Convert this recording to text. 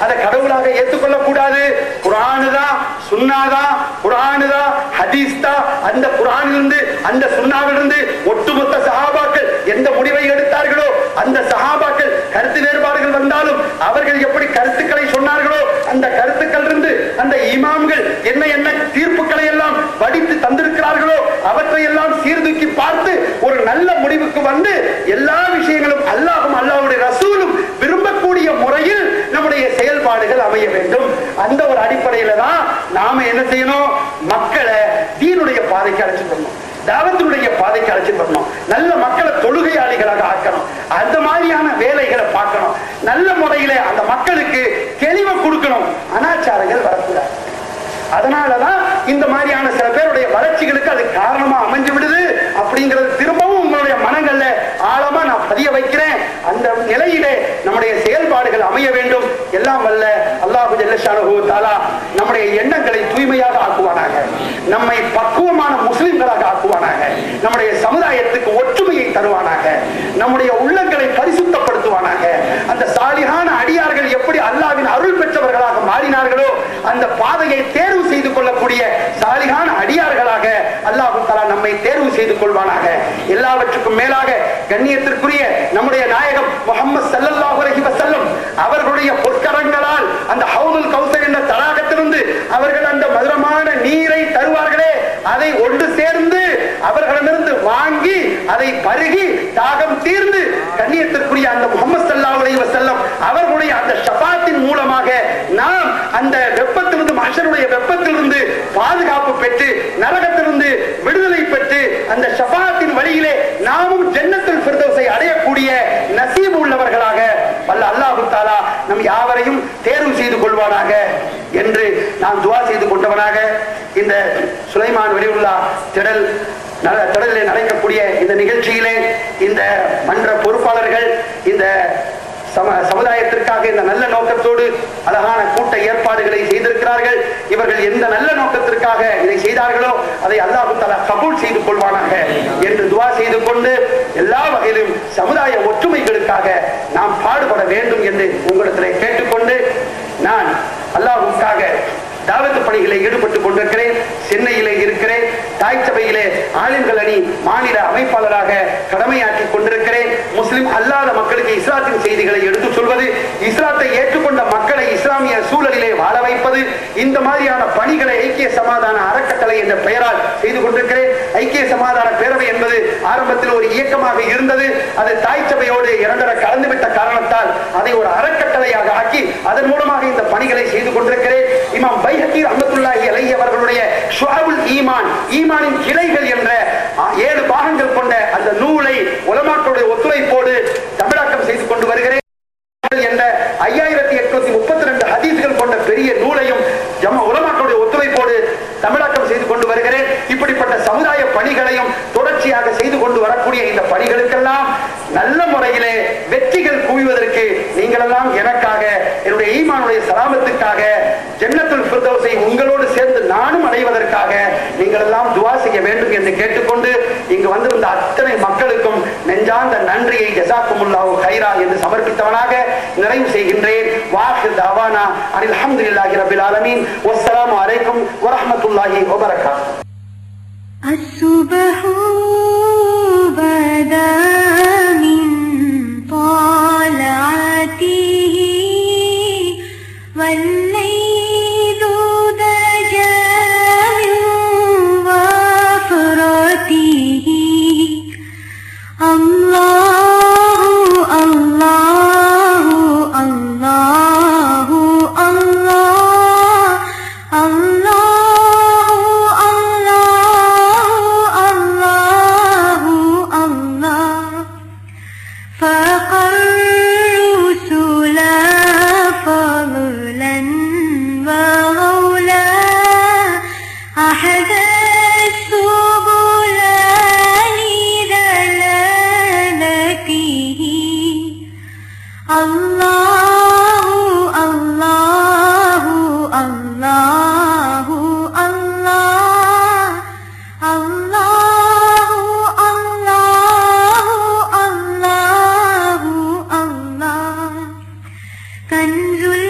அதை கடவுளாக ஏற்றுக்கொள்ள கூடாது குரானுதா சுன்னாதான் குரானுதா ஹதீஸ்தா அந்த குரானிலிருந்து அந்த சுன்னாவிலிருந்து ஒட்டுமொத்த சஹாபாக்கள் எந்த முடிவை எடுத்தார்களோ அந்த சஹாபாக்கள் கருத்து வேறுபாடுகள் வந்தாலும் அவர்கள் எப்படி கருத்துக்களை சொன்னார்களோ அந்த கருத்துக்கள் இருந்து அந்த இமாம்கள் என்ன என்ன தீர்ப்புகளை எல்லாம் படித்து தந்திருக்கிறார்களோ அவற்றை எல்லாம் சீர்தூக்கி பார்த்து ஒரு நல்ல முடிவுக்கு வந்து எல்லா விஷயங்களும் அல்லாஹும் அல்லாவுடைய ரசூலும் விரும்பக்கூடிய முறையில் நம்முடைய செயல்பாடுகள் அமைய வேண்டும். அந்த ஒரு அடிப்படையில தான் நாம என்ன செய்யணும்? மக்களை தீனுடைய பாதைக்கு அழைச்சிட்டு வரணும். தாவத்தினுடைய பாதைக்கு அழைச்சிட்டு வரணும். நல்ல மக்களை தொழுகையாளிகளாக ஆக்கணும். அந்த மாதிரியான வேலைகளை பார்க்கணும். நல்ல முறையில அந்த மக்களுக்கு தெளிவை கொடுக்கணும். அனாச்சாரங்கள் வரக்கூடாது. அதனாலதான் இந்த மாதிரியான சில பேருடைய வளர்ச்சிகளுக்கு அது காரணமா அமைஞ்சு விடுது அப்படிங்கிறது பதிய வைக்கிறேன். அந்த நிலையிலே நம்முடைய செயல்பாடுகள் அமைய வேண்டும். எல்லாம் வல்ல அல்லாஹு தாலா நம்முடைய எண்ணங்களை தூய்மையாக ஆக்குவானாக. நம்மை பக்குவமான முஸ்லிம்களாக ஆக்குவானாக. நம்முடைய சமுதாயத்துக்கு ஒற்றுமையை தருவானாக. நம்முடைய உள்ளங்களை பரிசுத்தப்படுத்துவானாக. அந்த சாலிகான அடியார்கள் எப்படி அல்லாவின் அருள் பெற்றவர்களாக மாறினார்களோ அந்த பாதையை தேர்வு செய்து கொள்ளக்கூடிய சாலிகான அடியார்களாக அல்லாஹு தாலா நம்மை தேர்வு செய்து கொள்வானாக. எல்லாவற்றுக்கும் மேலாக கண்ணியத்திற்குரிய நம்முடைய நாயகம் முகமது சல்லல்லாஹு அலஹி வசல்லம் அவர்களுடைய பொற்கரங்களால் அந்த ஹவுதுல் கௌசர் என்ற தடாகத்திலிருந்து அவர்கள் அந்த மதுரமான நீரை தருவார்களே அதை ஒன்று சேர்ந்து அவர்களிடமிருந்து வாங்கி அதை பருகி தாகம் தீர்ந்து கண்ணியத்திற்குரிய அந்த முகமது ஸல்லல்லாஹு அலைஹி வசல்லம் அவர்களுடைய அந்த ஷபாத்தின் மூலமாக நாம் அந்த வெப்பத்திலிருந்து மனுஷனுடைய வெப்பத்திலிருந்து பாதுகாப்பு பெற்று நரகத்திலிருந்து விடுதலை பெற்று அந்த ஷபா வழியிலே நாமும் ஜன்னத்துல் ஃபிர்தௌஸை அடையக்கூடிய நசீபு உள்ளவர்களாக வல்ல அல்லாஹு தாலா நம் யாவரையும் தேர்வு செய்து கொள்வானாக என்று நான் துவா செய்து கொண்டவனாக இந்த சுலைமான் வெளியுள்ளா திடல் நட- திடலிலே நடக்கக்கூடிய இந்த நிகழ்ச்சியிலே இந்த மன்ற பொறுப்பாளர்கள் இந்த சம சமுதாயத்திற்காக இந்த நல்ல நோக்கத்தோடு அழகான கூட்ட ஏற்பாடுகளை செய்திருக்கிறார்கள். இவர்கள் எந்த நல்ல நோக்கத்திற்காக இதை செய்தார்களோ அதை அல்லாஹு தலா கபூல் செய்து கொள்வானாக என்று துவா செய்து கொண்டு எல்லா வகையிலும் சமுதாய ஒற்றுமைகளுக்காக நாம் பாடுபட வேண்டும் என்று உங்களிடத்திலே கேட்டுக்கொண்டு நான் அல்லாஹ்வுக்காக தாவத்து பணிகளை ஈடுபட்டுக் கொண்டிருக்கிறேன் சென்னையிலே தாய் சபையிலே ஆலிம்கள் அணி மாநில அமைப்பாளராக கடமையாற்றிக் கொண்டிருக்கிறேன். முஸ்லிம் அல்லாத மக்களுக்கு இஸ்லாத்தின் செய்திகளை எடுத்து சொல்வது இஸ்லாத்தை ஏற்றுக்கொண்ட மக்களை இஸ்லாமிய சூழலிலே வாழ வைப்பது இந்த மாதிரியான பணிகளை ஐக்கிய சமாதான அறக்கட்டளை என்ற பெயரால் செய்து கொண்டிருக்கிறேன். ஐக்கிய சமாதான பேரவை என்பது ஆரம்பத்தில் ஒரு இயக்கமாக இருந்தது. அது தாய் சபையோடு இரண்டரை கலந்துவிட்ட காரணத்தால் அதை ஒரு அறக்கட்டளையாக ஆக்கி அதன் மூலமாக இந்த பணிகளை செய்து கொண்டிருக்கிறேன். இமாம் பைஹக்கீர் ரஹ்மத்துல்லாஹி அலைஹி அவர்களுடைய ஷுஅபுல் ஈமான் ஈமானின் கிளைகள் என்ற ஏழு பாகங்கள் கொண்ட அந்த நூலை உலமாக்களுடைய ஒத்துழைப்போடு தமிழாக்கம் செய்து கொண்டு வருகிறேன் என்ற ஐயாயிரத்தி எட்நூத்தி முப்பத்தி ரெண்டு ஹதீஸ்கள் கொண்ட பெரிய நூலையும் ஜம உலமாக்களுடைய ஒத்துழைப்போடு தமிழாக்கம் செய்து கொண்டு வருகிறேன். இப்படிப்பட்ட சமுதாய பணிகளையும் தொடர்ச்சியாக செய்து கொண்டு வரக்கூடிய இந்த பணிகளுக்கெல்லாம் நல்ல முறையிலே வெற்றிகள் குவிவதற்கு நீங்களெல்லாம் எனக்காக என்னுடைய ஈமானுடைய சலாமத்துக்காக ஜன்னத்துல் ஃபிர்தௌஸை உங்களோடு சேர்ந்து நானும் அடைவதற்காக நீங்கள் எல்லாம் துவா செய்ய வேண்டும் என்று கேட்டுக்கொண்டு இங்கு வந்திருந்த அத்தனை மக்களுக்கும் நெஞ்சார்ந்த நன்றியை ஜசாக்குமுல்லாஹு கைரா என்று சமர்ப்பித்தவனாக நிறைவு செய்கின்றேன் வாஹு தாவானா அனில் அல்ஹம்துலில்லாஹி ரபில் ஆலமீன் வஸ்ஸலாமு அலைக்கும் வரஹ்மத்துல்லாஹி வபரகாத்துஹு الصبح بدا हम cánh dưới